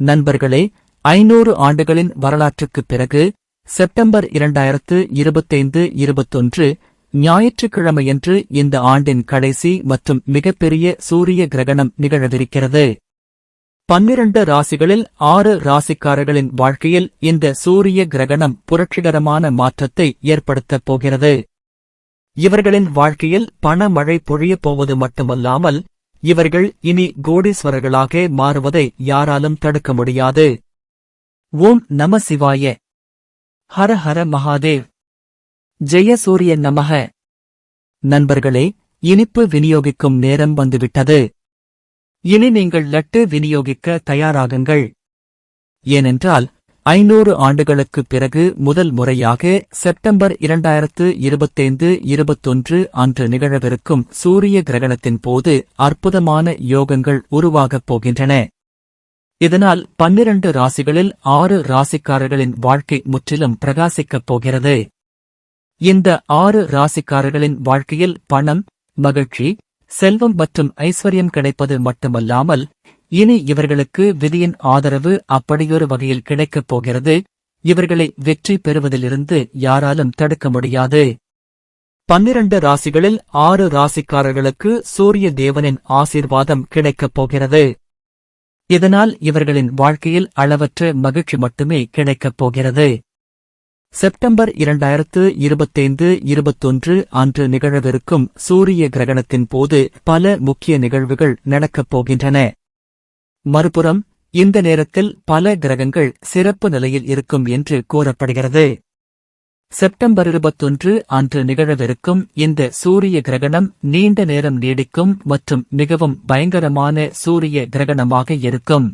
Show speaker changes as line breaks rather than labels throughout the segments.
நண்பர்களே ஐநூறு ஆண்டுகளின் வரலாற்றுக்குப் பிறகு செப்டம்பர் இரண்டாயிரத்து இருபத்தைந்து இருபத்தொன்று ஞாயிற்றுக்கிழமையன்று இந்த ஆண்டின் கடைசி மற்றும் மிகப்பெரிய சூரிய கிரகணம் நிகழவிருக்கிறது. பன்னிரண்டு ராசிகளில் ஆறு ராசிக்காரர்களின் வாழ்க்கையில் இந்த சூரிய கிரகணம் புரட்சிகரமான மாற்றத்தை ஏற்படுத்தப் போகிறது. இவர்களின் வாழ்க்கையில் பணமழை பொழியப் போவது மட்டுமல்லாமல் இவர்கள் இனி கோடீஸ்வரர்களாக மாறுவதை யாராலும் தடுக்க முடியாது. ஓம் நம சிவாய. ஹர ஹர மகாதேவ். ஜெயசூரிய நமக. நண்பர்களே இனிப்பு விநியோகிக்கும் நேரம் வந்துவிட்டது. இனி நீங்கள் லட்டு விநியோகிக்க தயாராகுங்கள். ஏனென்றால் ஐநூறு ஆண்டுகளுக்கு பிறகு முதல் முறையாக செப்டம்பர் இரண்டாயிரத்து இருபத்தைந்து இருபத்தொன்று அன்று நிகழவிருக்கும் சூரிய கிரகணத்தின் போது அற்புதமான யோகங்கள் உருவாகப் போகின்றன. இதனால் பன்னிரண்டு ராசிகளில் ஆறு ராசிக்காரர்களின் வாழ்க்கை முற்றிலும் பிரகாசிக்கப் போகிறது. இந்த ஆறு ராசிக்காரர்களின் வாழ்க்கையில் பணம் மகிழ்ச்சி செல்வம் மற்றும் ஐஸ்வர்யம் கிடைப்பது மட்டுமல்லாமல் இனி இவர்களுக்கு விதியின் ஆதரவு அப்படியொரு வகையில் கிடைக்கப் போகிறது. இவர்களை வெற்றி பெறுவதிலிருந்து யாராலும் தடுக்க முடியாது. பன்னிரண்டு ராசிகளில் ஆறு ராசிக்காரர்களுக்கு சூரிய தேவனின் ஆசீர்வாதம் கிடைக்கப் போகிறது. இதனால் இவர்களின் வாழ்க்கையில் அளவற்ற மகிழ்ச்சி மட்டுமே கிடைக்கப் போகிறது. செப்டம்பர் இரண்டாயிரத்து இருபத்தைந்து இருபத்தொன்று அன்று நிகழவிருக்கும் சூரிய கிரகணத்தின் போது பல முக்கிய நிகழ்வுகள் நடக்கப் போகின்றன. மறுபுறம் இந்த நேரத்தில் பல கிரகங்கள் சிறப்பு நிலையில் இருக்கும் என்று கூறப்படுகிறது. செப்டம்பர் இருபத்தொன்று அன்று நிகழவிருக்கும் இந்த சூரிய கிரகணம் நீண்ட நேரம் நீடிக்கும் மற்றும் மிகவும் பயங்கரமான சூரிய கிரகணமாக இருக்கும்.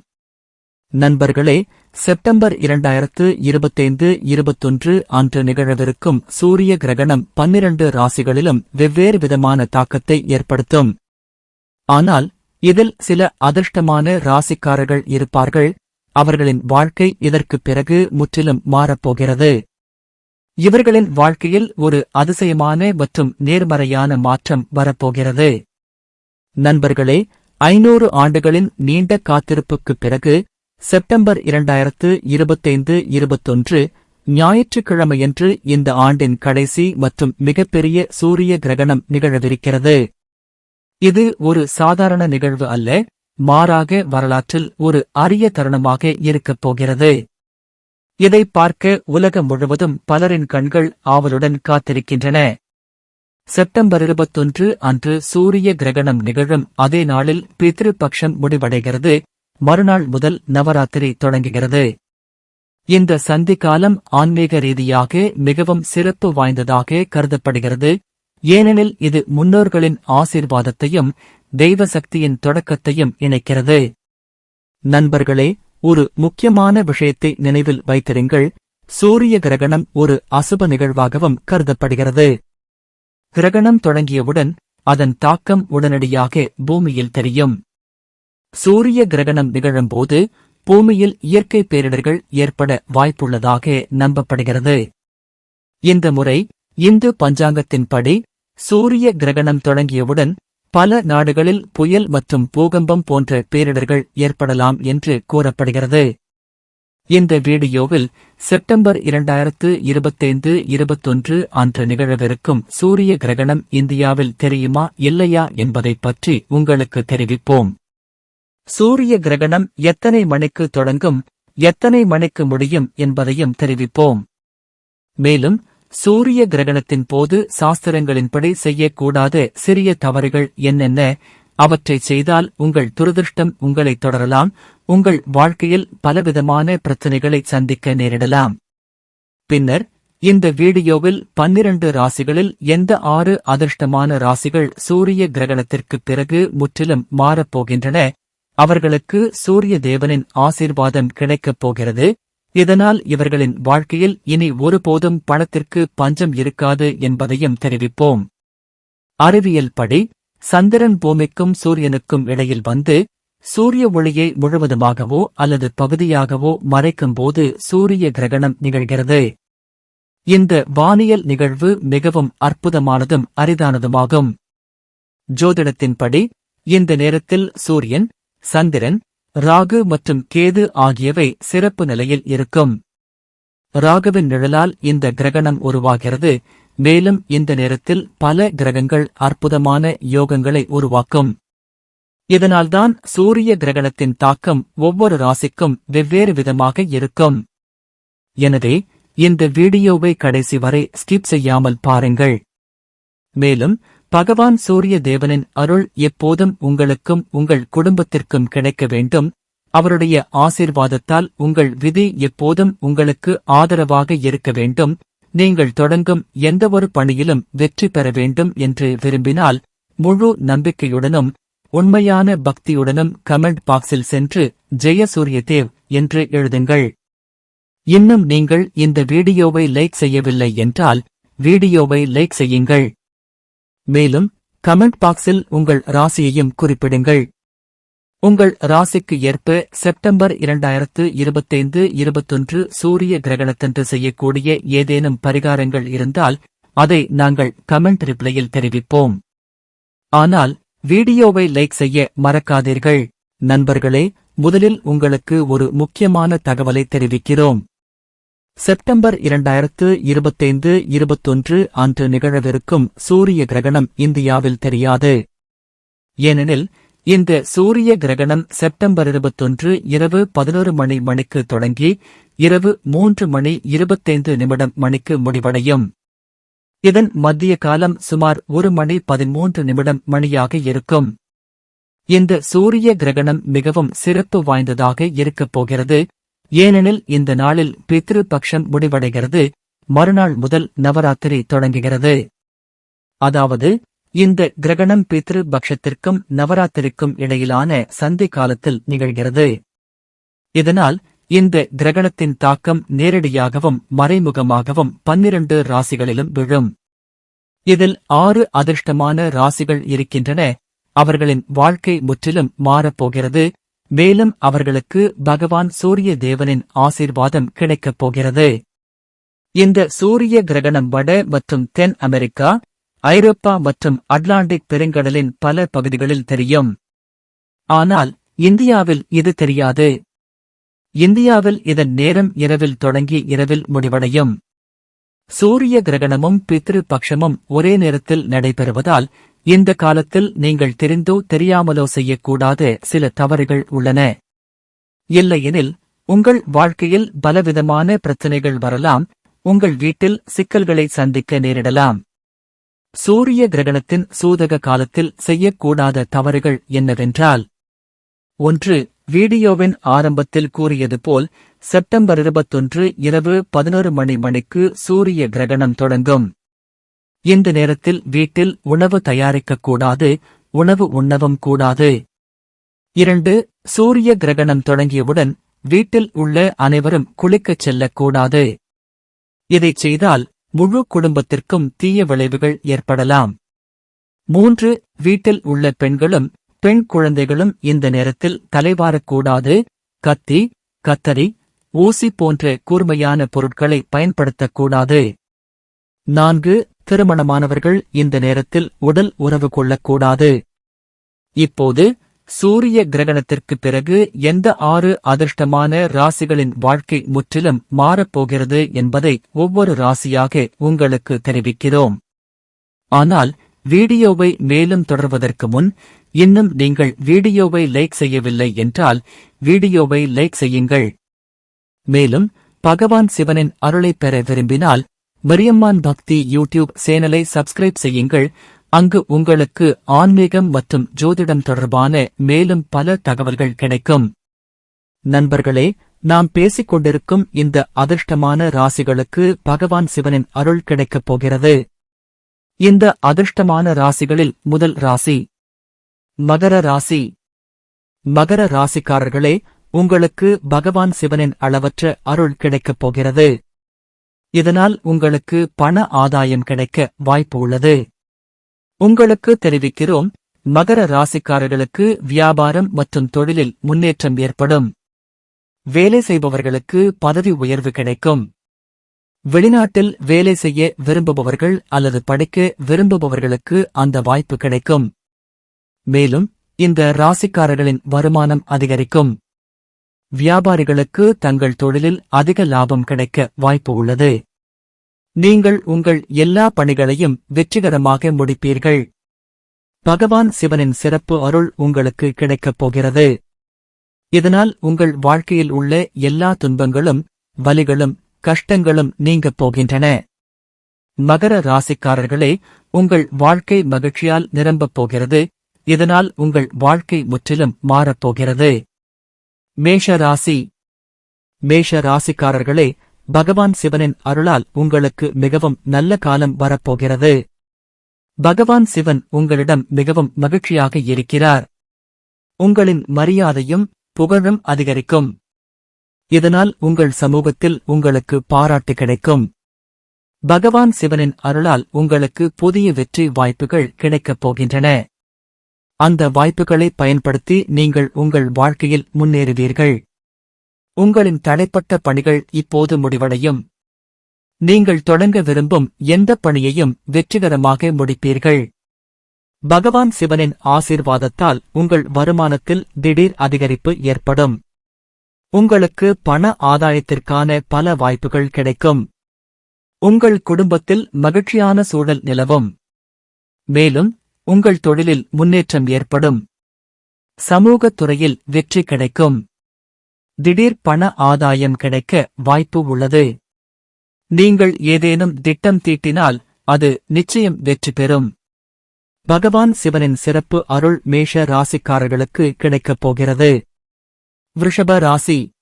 நண்பர்களே செப்டம்பர் இரண்டாயிரத்து இருபத்தைந்து இருபத்தொன்று அன்று நிகழவிருக்கும் சூரிய கிரகணம் பன்னிரண்டு ராசிகளிலும் வெவ்வேறு விதமான தாக்கத்தை ஏற்படுத்தும். ஆனால் இதில் சில அதிர்ஷ்டமான ராசிக்காரர்கள் இருப்பார்கள். அவர்களின் வாழ்க்கை இதற்குப் பிறகு முற்றிலும் மாறப்போகிறது. இவர்களின் வாழ்க்கையில் ஒரு அதிசயமான மற்றும் நேர்மறையான மாற்றம் வரப்போகிறது. நண்பர்களே ஐநூறு ஆண்டுகளின் நீண்ட காத்திருப்புக்குப் பிறகு செப்டம்பர் இரண்டாயிரத்து இருபத்தைந்து இருபத்தொன்று ஞாயிற்றுக்கிழமையன்று இந்த ஆண்டின் கடைசி மற்றும் மிகப்பெரிய சூரிய கிரகணம் நிகழவிருக்கிறது. இது ஒரு சாதாரண நிகழ்வு அல்ல மாறாக வரலாற்றில் ஒரு அரிய தருணமாக இருக்கப் போகிறது. இதை பார்க்க உலகம் முழுவதும் பலரின் கண்கள் ஆவலுடன் காத்திருக்கின்றன. செப்டம்பர் இருபத்தொன்று அன்று சூரிய கிரகணம் நிகழும் அதே நாளில் பித்ருபக்ஷம் முடிவடைகிறது மறுநாள் முதல் நவராத்திரி தொடங்குகிறது. இந்த சந்திக்காலம் ஆன்மீக ரீதியாக மிகவும் சிறப்பு வாய்ந்ததாக கருதப்படுகிறது. ஏனெனில் இது முன்னோர்களின் ஆசீர்வாதத்தையும் தெய்வ சக்தியின் தொடக்கத்தையும் இணைக்கிறது. நண்பர்களே ஒரு முக்கியமான விஷயத்தை நினைவில் வைத்திருங்கள். சூரிய கிரகணம் ஒரு அசுப நிகழ்வாகவும் கருதப்படுகிறது. கிரகணம் தொடங்கியவுடன் அதன் தாக்கம் உடனடியாக பூமியில் தெரியும். சூரிய கிரகணம் நிகழும்போது பூமியில் இயற்கை பேரிடர்கள் ஏற்பட வாய்ப்புள்ளதாக நம்பப்படுகிறது. இந்த முறை இந்து பஞ்சாங்கத்தின்படி சூரிய கிரகணம் தொடங்கியவுடன் பல நாடுகளில் புயல் மற்றும் பூகம்பம் போன்ற பேரிடர்கள் ஏற்படலாம் என்று கூறப்படுகிறது. இந்த வீடியோவில் செப்டம்பர் இரண்டாயிரத்து இருபத்தைந்து இருபத்தொன்று அன்று நிகழவிருக்கும் சூரிய கிரகணம் இந்தியாவில் தெரியுமா இல்லையா என்பதைப் பற்றி உங்களுக்கு தெரிவிப்போம். சூரிய கிரகணம் எத்தனை மணிக்கு தொடங்கும் எத்தனை மணிக்கு முடியும் என்பதையும் தெரிவிப்போம். மேலும் சூரிய கிரகணத்தின் போது சாஸ்திரங்களின்படி செய்யக்கூடாத சிறிய தவறுகள் என்னென்ன? அவற்றை செய்தால் உங்கள் துரதிருஷ்டம் உங்களை தொடரலாம். உங்கள் வாழ்க்கையில் பலவிதமான பிரச்சனைகளை சந்திக்க நேரிடலாம். பின்னர் இந்த வீடியோவில் பன்னிரண்டு ராசிகளில் எந்த ஆறு அதிர்ஷ்டமான ராசிகள் சூரிய கிரகணத்திற்குப் பிறகு முற்றிலும் மாறப்போகின்றன அவர்களுக்கு சூரிய தேவனின் ஆசீர்வாதம் கிடைக்கப் போகிறது. இதனால் இவர்களின் வாழ்க்கையில் இனி ஒருபோதும் பணத்திற்கு பஞ்சம் இருக்காது என்பதையும் தெரிவிப்போம். அறிவியல் படி சந்திரன் பூமிக்கும் சூரியனுக்கும் இடையில் வந்து சூரிய ஒளியை முழுவதுமாகவோ அல்லது பகுதியாகவோ மறைக்கும்போது சூரிய கிரகணம் நிகழ்கிறது. இந்த வானியல் நிகழ்வு மிகவும் அற்புதமானதும் அரிதானதுமாகும். ஜோதிடத்தின்படி இந்த நேரத்தில் சூரியன் சந்திரன் ராகு மற்றும் கேது ஆகியவை சிறப்பு நிலையில் இருக்கும். ராகுவின் நிழலால் இந்த கிரகணம் உருவாகிறது. மேலும் இந்த நேரத்தில் பல கிரகங்கள் அற்புதமான யோகங்களை உருவாக்கும். இதனால்தான் சூரிய கிரகணத்தின் தாக்கம் ஒவ்வொரு ராசிக்கும் வெவ்வேறு விதமாக இருக்கும். எனவே இந்த வீடியோவை கடைசி வரை ஸ்கிப் செய்யாமல் பாருங்கள். மேலும் பகவான் சூரிய தேவனின் அருள் எப்போதும் உங்களுக்கும் உங்கள் குடும்பத்திற்கும் கிடைக்க வேண்டும். அவருடைய ஆசீர்வாதத்தால் உங்கள் விதி எப்போதும் உங்களுக்கு ஆதரவாக இருக்க வேண்டும். நீங்கள் தொடங்கும் எந்தவொரு பணியிலும் வெற்றி பெற வேண்டும் என்று விரும்பினால் முழு நம்பிக்கையுடனும் உண்மையான பக்தியுடனும் கமெண்ட் பாக்ஸில் சென்று ஜெயசூரிய தேவ் என்று எழுதுங்கள். இன்னும் நீங்கள் இந்த வீடியோவை லைக் செய்யவில்லை என்றால் வீடியோவை லைக் செய்யுங்கள். மேலும் கமெண்ட் பாக்ஸில் உங்கள் ராசியையும் குறிப்பிடுங்கள். உங்கள் ராசிக்கு ஏற்ப செப்டம்பர் இரண்டாயிரத்து இருபத்தைந்து இருபத்தொன்று சூரிய கிரகணத்தன்று செய்யக்கூடிய ஏதேனும் பரிகாரங்கள் இருந்தால் அதை நாங்கள் கமெண்ட் ரிப்ளையில் தெரிவிப்போம். ஆனால் வீடியோவை லைக் செய்ய மறக்காதீர்கள். நண்பர்களே முதலில் உங்களுக்கு ஒரு முக்கியமான தகவலை தெரிவிக்கிறோம். செப்டம்பர் இரண்டாயிரத்து இருபத்தைந்து இருபத்தொன்று அன்று நிகழவிருக்கும் சூரிய கிரகணம் இந்தியாவில் தெரியாது. ஏனெனில் இந்த சூரிய கிரகணம் செப்டம்பர் இருபத்தொன்று இரவு பதினோரு மணி மணிக்கு தொடங்கி இரவு மூன்று மணி இருபத்தைந்து நிமிடம் மணிக்கு முடிவடையும். இதன் மத்திய காலம் சுமார் ஒரு மணி பதிமூன்று நிமிடம் மணியாக இருக்கும். இந்த சூரிய கிரகணம் மிகவும் சிறப்பு வாய்ந்ததாக இருக்கப் போகிறது. ஏனெனில் இந்த நாளில் பித்ரு பக்ஷம் முடிவடைகிறது. மறுநாள் முதல் நவராத்திரி தொடங்குகிறது. அதாவது இந்த கிரகணம் பித்ரு பக்ஷத்திற்கும் நவராத்திரிக்கும் இடையிலான சந்தி காலத்தில் நிகழ்கிறது. இதனால் இந்த கிரகணத்தின் தாக்கம் நேரடியாகவும் மறைமுகமாகவும் பன்னிரண்டு ராசிகளிலும் விழும். இதில் ஆறு அதிர்ஷ்டமான ராசிகள் இருக்கின்றன. அவர்களின் வாழ்க்கை முற்றிலும் மாறப்போகிறது. மேலும் அவர்களுக்கு பகவான் சூரிய தேவனின் ஆசீர்வாதம் கிடைக்கப் போகிறது. இந்த சூரிய கிரகணம் வட மற்றும் தென் அமெரிக்கா ஐரோப்பா மற்றும் அட்லாண்டிக் பெருங்கடலின் பல பகுதிகளில் தெரியும். ஆனால் இந்தியாவில் இது தெரியாது. இந்தியாவில் இதன் நேரம் இரவில் தொடங்கி இரவில் முடிவடையும். சூரிய கிரகணமும் பித்ரு பக்ஷமும் ஒரே நேரத்தில் நடைபெறுவதால் இந்த காலத்தில் நீங்கள் தெரிந்தோ தெரியாமலோ செய்யக்கூடாத சில தவறுகள் உள்ளன. இல்லையெனில் உங்கள் வாழ்க்கையில் பலவிதமான பிரச்சனைகள் வரலாம் உங்கள் வீட்டில் சிக்கல்களை சந்திக்க நேரிடலாம். சூரிய கிரகணத்தின் சூதக காலத்தில் செய்யக்கூடாத தவறுகள் என்னவென்றால் ஒன்று வீடியோவின் ஆரம்பத்தில் கூறியது போல் செப்டம்பர் இருபத்தொன்று இரவு பதினொரு மணி மணிக்கு சூரிய கிரகணம் தொடங்கும். இந்த நேரத்தில் வீட்டில் உணவு தயாரிக்கக்கூடாது உணவு உண்ணவும் கூடாது. இரண்டு சூரிய கிரகணம் தொடங்கியவுடன் வீட்டில் உள்ள அனைவரும் குளிக்கச் செல்லக்கூடாது. இதைச் செய்தால் முழு குடும்பத்திற்கும் தீய விளைவுகள் ஏற்படலாம். மூன்று வீட்டில் உள்ள பெண்களும் பெண் குழந்தைகளும் இந்த நேரத்தில் தலைவாரக்கூடாது. கத்தி கத்தரி ஊசி போன்ற கூர்மையான பொருட்களை பயன்படுத்தக்கூடாது. நான்கு திருமணமானவர்கள் இந்த நேரத்தில் உடல் உறவு கொள்ளக்கூடாது. இப்போது சூரிய கிரகணத்திற்குப் பிறகு எந்த ஆறு அதிர்ஷ்டமான ராசிகளின் வாழ்க்கை முற்றிலும் மாறப்போகிறது என்பதை ஒவ்வொரு ராசியாக உங்களுக்கு தெரிவிக்கிறோம். ஆனால் வீடியோவை மேலும் தொடர்வதற்கு முன் இன்னும் நீங்கள் வீடியோவை லைக் செய்யவில்லை என்றால் வீடியோவை லைக் செய்யுங்கள். மேலும் பகவான் சிவனின் அருளைப் பெற விரும்பினால் மரியம்மான் பக்தி யூடியூப் சேனலை சப்ஸ்கிரைப் செய்யுங்கள். அங்கு உங்களுக்கு ஆன்மீகம் மற்றும் ஜோதிடம் தொடர்பான மேலும் பல தகவல்கள் கிடைக்கும். நண்பர்களே நாம் பேசிக் கொண்டிருக்கும் இந்த அதிர்ஷ்டமான ராசிகளுக்கு பகவான் சிவனின் அருள் கிடைக்கப் போகிறது. இந்த அதிர்ஷ்டமான ராசிகளில் முதல் ராசி மகர ராசி. மகர ராசிக்காரர்களே உங்களுக்கு பகவான் சிவனின் அளவற்ற அருள் கிடைக்கப் போகிறது. இதனால் உங்களுக்கு பண ஆதாயம் கிடைக்க வாய்ப்பு உள்ளது. உங்களுக்கு தெரிவிக்கிறோம் மகர ராசிக்காரர்களுக்கு வியாபாரம் மற்றும் தொழிலில் முன்னேற்றம் ஏற்படும். வேலை செய்பவர்களுக்கு பதவி உயர்வு கிடைக்கும். வெளிநாட்டில் வேலை செய்ய விரும்புபவர்கள் அல்லது படிக்க விரும்புபவர்களுக்கு அந்த வாய்ப்பு கிடைக்கும். மேலும் இந்த ராசிக்காரர்களின் வருமானம் அதிகரிக்கும். வியாபாரிகளுக்கு தங்கள் தொழிலில் அதிக லாபம் கிடைக்க வாய்ப்பு உள்ளது. நீங்கள் உங்கள் எல்லா பணிகளையும் வெற்றிகரமாக முடிப்பீர்கள். பகவான் சிவனின் சிறப்பு அருள் உங்களுக்கு கிடைக்கப் போகிறது. இதனால் உங்கள் வாழ்க்கையில் உள்ள எல்லா துன்பங்களும் வலிகளும் கஷ்டங்களும் நீங்கப் போகின்றன. மகர ராசிக்காரர்களே உங்கள் வாழ்க்கை மகிழ்ச்சியால் நிரம்பப் போகிறது. இதனால் உங்கள் வாழ்க்கை முற்றிலும் மாறப்போகிறது மேஷ ராசி மேஷ ராசிக்காரர்களே பகவான் சிவனின் அருளால் உங்களுக்கு மிகவும் நல்ல காலம் வரப்போகிறது. பகவான் சிவன் உங்களிடம் மிகவும் மகிழ்ச்சியாக இருக்கிறார். உங்களின் மரியாதையும் புகழும் அதிகரிக்கும். இதனால் உங்கள் சமூகத்தில் உங்களுக்கு பாராட்டு கிடைக்கும். பகவான் சிவனின் அருளால் உங்களுக்கு புதிய வெற்றி வாய்ப்புகள் கிடைக்கப் போகின்றன. அந்த வாய்ப்புகளை பயன்படுத்தி நீங்கள் உங்கள் வாழ்க்கையில் முன்னேறுவீர்கள். உங்களின் தடைப்பட்ட பணிகள் இப்போது முடிவடையும். நீங்கள் தொடங்க விரும்பும் எந்த பணியையும் வெற்றிகரமாக முடிப்பீர்கள். பகவான் சிவனின் ஆசீர்வாதத்தால் உங்கள் வருமானத்தில் திடீர் அதிகரிப்பு ஏற்படும். உங்களுக்கு பண ஆதாயத்திற்கான பல வாய்ப்புகள் கிடைக்கும். உங்கள் குடும்பத்தில் மகிழ்ச்சியான சூழல் நிலவும். மேலும் உங்கள் தொழிலில் முன்னேற்றம் ஏற்படும். சமூகத் துறையில் வெற்றி கிடைக்கும். திடீர் பண ஆதாயம் கிடைக்க வாய்ப்பு உள்ளது. நீங்கள் ஏதேனும் திட்டம் தீட்டினால் அது நிச்சயம் வெற்றி பெறும். பகவான் சிவனின் சிறப்பு அருள் மேஷ ராசிக்காரர்களுக்கு கிடைக்கப் போகிறது. விருஷப ராசி.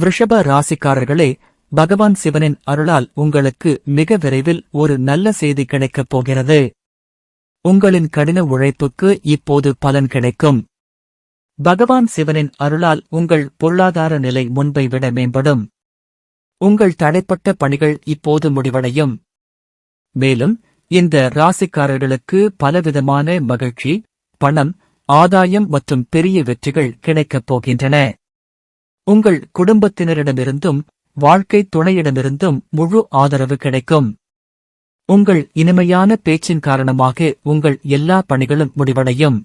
விருஷப ராசிக்காரர்களே பகவான் சிவனின் அருளால் உங்களுக்கு மிக விரைவில் ஒரு நல்ல செய்தி கிடைக்கப் போகிறது. உங்களின் கடின உழைப்புக்கு இப்போது பலன் கிடைக்கும். பகவான் சிவனின் அருளால் உங்கள் பொருளாதார நிலை முன்பை விட மேம்படும். உங்கள் தடைப்பட்ட பணிகள் இப்போது முடிவடையும். மேலும் இந்த ராசிக்காரர்களுக்கு பலவிதமான மகிழ்ச்சி பணம் ஆதாயம் மற்றும் பெரிய வெற்றிகள் கிடைக்கப் போகின்றன. உங்கள் குடும்பத்தினரிடமிருந்தும் வாழ்க்கை துணையிடமிருந்தும் முழு ஆதரவு கிடைக்கும். உங்கள் இனிமையான பேச்சின் காரணமாக உங்கள் எல்லா பணிகளும் முடிவடையும்.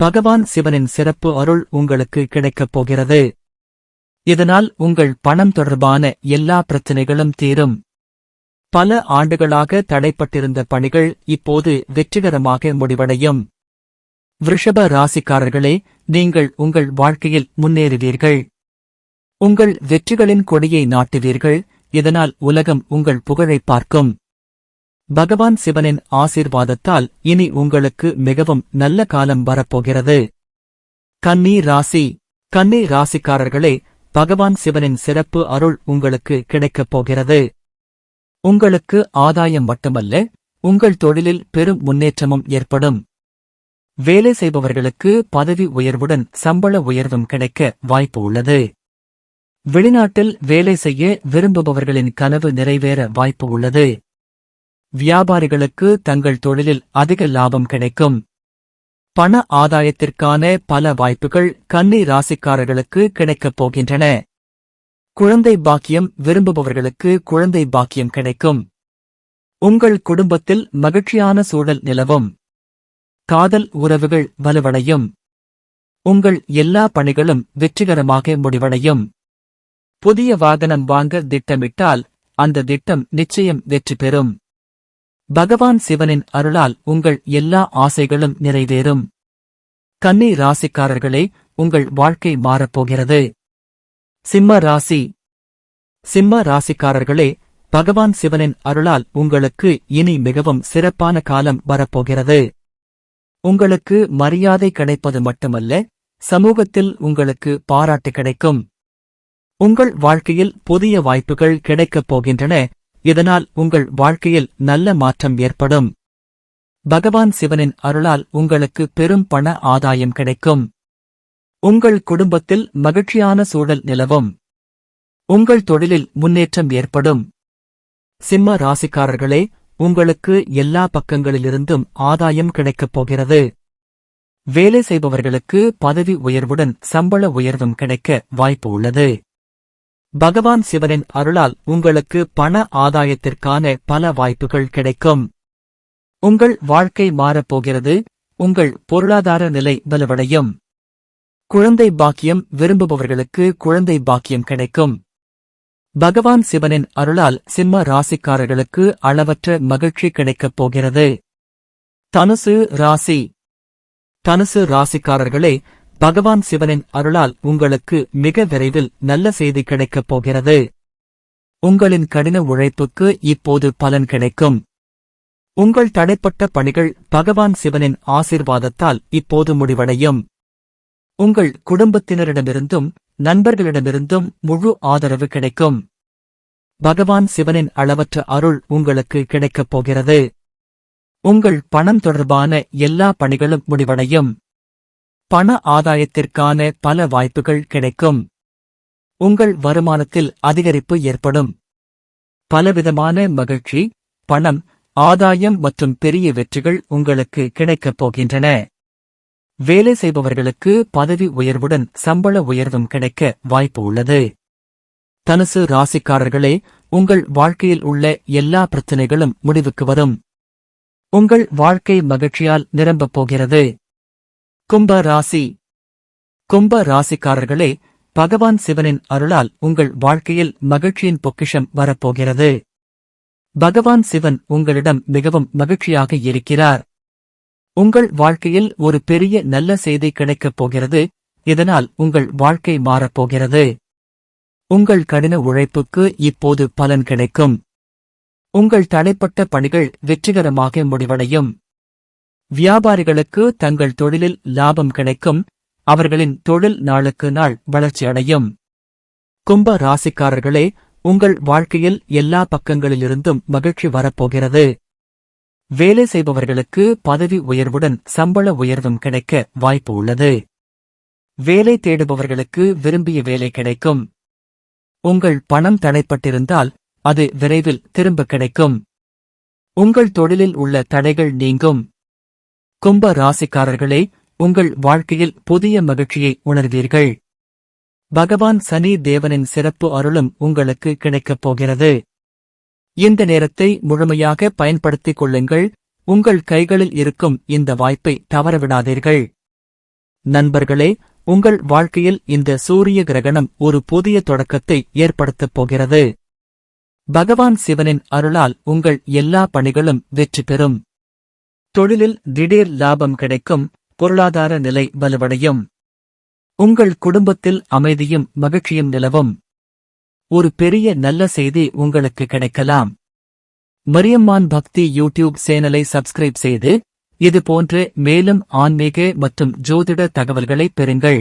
பகவான் சிவனின் சிறப்பு அருள் உங்களுக்கு கிடைக்கப் போகிறது. இதனால் உங்கள் பணம் தொடர்பான எல்லா பிரச்சனைகளும் தீரும். பல ஆண்டுகளாக தடைப்பட்டிருந்த பணிகள் இப்போது வெற்றிகரமாக முடிவடையும். விருஷப ராசிக்காரர்களே நீங்கள் உங்கள் வாழ்க்கையில் முன்னேறுவீர்கள். உங்கள் வெற்றிகளின் கொடியை நாட்டுவீர்கள். இதனால் உலகம் உங்கள் புகழை பார்க்கும். பகவான் சிவனின் ஆசீர்வாதத்தால் இனி உங்களுக்கு மிகவும் நல்ல காலம் வரப்போகிறது. கன்னி ராசி. கன்னி ராசிக்காரர்களே பகவான் சிவனின் சிறப்பு அருள் உங்களுக்கு கிடைக்கப் போகிறது. உங்களுக்கு ஆதாயம் மட்டுமல்ல உங்கள் தொழிலில் பெரும் முன்னேற்றமும் ஏற்படும். வேலை செய்பவர்களுக்கு பதவி உயர்வுடன் சம்பள உயர்வும் கிடைக்க வாய்ப்பு உள்ளது. வெளிநாட்டில் வேலை செய்ய விரும்புபவர்களின் கனவு நிறைவேற வாய்ப்பு உள்ளது. வியாபாரிகளுக்கு தங்கள் தொழிலில் அதிக லாபம் கிடைக்கும். பண ஆதாயத்திற்கான பல வாய்ப்புகள் கன்னி ராசிக்காரர்களுக்கு கிடைக்கப் போகின்றன. குழந்தை பாக்கியம் விரும்புபவர்களுக்கு குழந்தை பாக்கியம் கிடைக்கும். உங்கள் குடும்பத்தில் மகிழ்ச்சியான சூழல் நிலவும். காதல் உறவுகள் வலுவடையும். உங்கள் எல்லா பணிகளும் வெற்றிகரமாக முடிவடையும். புதிய வாகனம் வாங்க திட்டமிட்டால் அந்த திட்டம் நிச்சயம் வெற்றி பெறும். பகவான் சிவனின் அருளால் உங்கள் எல்லா ஆசைகளும் நிறைவேறும். கன்னி ராசிக்காரர்களே உங்கள் வாழ்க்கை மாறப்போகிறது. சிம்ம ராசி. சிம்ம ராசிக்காரர்களே பகவான் சிவனின் அருளால் உங்களுக்கு இனி மிகவும் சிறப்பான காலம் வரப்போகிறது. உங்களுக்கு மரியாதை கிடைப்பது மட்டுமல்ல சமூகத்தில் உங்களுக்கு பாராட்டு கிடைக்கும். உங்கள் வாழ்க்கையில் புதிய வாய்ப்புகள் கிடைக்கப் போகின்றன இதனால் உங்கள் வாழ்க்கையில் நல்ல மாற்றம் ஏற்படும். பகவான் சிவனின் அருளால் உங்களுக்கு பெரும் பண ஆதாயம் கிடைக்கும். உங்கள் குடும்பத்தில் மகிழ்ச்சியான சூழல் நிலவும். உங்கள் தொழிலில் முன்னேற்றம் ஏற்படும். சிம்ம ராசிக்காரர்களே உங்களுக்கு எல்லா பக்கங்களிலிருந்தும் ஆதாயம் கிடைக்கப் போகிறது. வேலை செய்பவர்களுக்கு பதவி உயர்வுடன் சம்பள உயர்வும் கிடைக்க வாய்ப்பு உள்ளது. பகவான் சிவனின் அருளால் உங்களுக்கு பண ஆதாயத்திற்கான பல வாய்ப்புகள் கிடைக்கும். உங்கள் வாழ்க்கை மாறப்போகிறது உங்கள் பொருளாதார நிலை வலுவடையும். குழந்தை பாக்கியம் விரும்புபவர்களுக்கு குழந்தை பாக்கியம் கிடைக்கும். பகவான் சிவனின் அருளால் சிம்ம ராசிக்காரர்களுக்கு அளவற்ற மகிழ்ச்சி கிடைக்கப் போகிறது. தனுசு ராசி. தனுசு ராசிக்காரர்களே பகவான் சிவனின் அருளால் உங்களுக்கு மிக விரைவில் நல்ல செய்தி கிடைக்கப் போகிறது. உங்களின் கடின உழைப்புக்கு இப்போது பலன் கிடைக்கும். உங்கள் தடைப்பட்ட பணிகள் பகவான் சிவனின் ஆசிர்வாதத்தால் இப்போது முடிவடையும். உங்கள் குடும்பத்தினரிடமிருந்தும் நண்பர்களிடமிருந்தும் முழு ஆதரவு கிடைக்கும். பகவான் சிவனின் அளவற்ற அருள் உங்களுக்கு கிடைக்கப் போகிறது. உங்கள் பணம் தொடர்பான எல்லா பணிகளும் முடிவடையும். பண ஆதாயத்திற்கான பல வாய்ப்புகள் கிடைக்கும். உங்கள் வருமானத்தில் அதிகரிப்பு ஏற்படும். பலவிதமான மகிழ்ச்சி பணம் ஆதாயம் மற்றும் பெரிய வெற்றிகள் உங்களுக்கு கிடைக்கப் போகின்றன. வேலை செய்பவர்களுக்கு பதவி உயர்வுடன் சம்பள உயர்வும் கிடைக்க வாய்ப்பு உள்ளது. தனுசு ராசிக்காரர்களே உங்கள் வாழ்க்கையில் உள்ள எல்லா பிரச்சனைகளும் முடிவுக்கு வரும். உங்கள் வாழ்க்கை மகிழ்ச்சியால் நிரம்பப் போகிறது. கும்ப ராசி. கும்ப ராசிக்காரர்களே பகவான் சிவனின் அருளால் உங்கள் வாழ்க்கையில் மகிழ்ச்சியின் பொக்கிஷம் வரப்போகிறது. பகவான் சிவன் உங்களிடம் மிகவும் மகிழ்ச்சியாக இருக்கிறார். உங்கள் வாழ்க்கையில் ஒரு பெரிய நல்ல செய்தி கிடைக்கப் போகிறது. இதனால் உங்கள் வாழ்க்கை மாறப்போகிறது. உங்கள் கடின உழைப்புக்கு இப்போது பலன் கிடைக்கும். உங்கள் தடைப்பட்ட பணிகள் வெற்றிகரமாக முடிவடையும். வியாபாரிகளுக்கு தங்கள் தொழிலில் லாபம் கிடைக்கும் அவர்களின் தொழில் நாளுக்கு நாள் வளர்ச்சியடையும் கும்ப ராசிக்காரர்களே உங்கள் வாழ்க்கையில் எல்லா பக்கங்களிலிருந்தும் மகிழ்ச்சி வரப்போகிறது. வேலை செய்பவர்களுக்கு பதவி உயர்வுடன் சம்பள உயர்வும் கிடைக்க வாய்ப்பு உள்ளது. வேலை தேடுபவர்களுக்கு விரும்பிய வேலை கிடைக்கும். உங்கள் பணம் தடைப்பட்டிருந்தால் அது விரைவில் திரும்ப கிடைக்கும். உங்கள் தொழிலில் உள்ள தடைகள் நீங்கும். கும்ப ராசிக்காரர்களே உங்கள் வாழ்க்கையில் புதிய மகிழ்ச்சியை உணர்வீர்கள். பகவான் சனி தேவனின் சிறப்பு அருளும் உங்களுக்கு கிடைக்கப் போகிறது. இந்த நேரத்தை முழுமையாக பயன்படுத்திக் கொள்ளுங்கள். உங்கள் கைகளில் இருக்கும் இந்த வாய்ப்பை தவறவிடாதீர்கள். நண்பர்களே உங்கள் வாழ்க்கையில் இந்த சூரிய கிரகணம் ஒரு புதிய தொடக்கத்தை ஏற்படுத்தப் போகிறது. பகவான் சிவனின் அருளால் உங்கள் எல்லா பணிகளும் வெற்றி பெறும். தொழிலில் திடீர் லாபம் கிடைக்கும் பொருளாதார நிலை வலுவடையும். உங்கள் குடும்பத்தில் அமைதியும் மகிழ்ச்சியும் நிலவும். ஒரு பெரிய நல்ல செய்தி உங்களுக்கு கிடைக்கலாம். மரியம்மான் பக்தி யூடியூப் சேனலை சப்ஸ்கிரைப் செய்து இதுபோன்ற மேலும் ஆன்மீக மற்றும் ஜோதிட தகவல்களை பெறுங்கள்.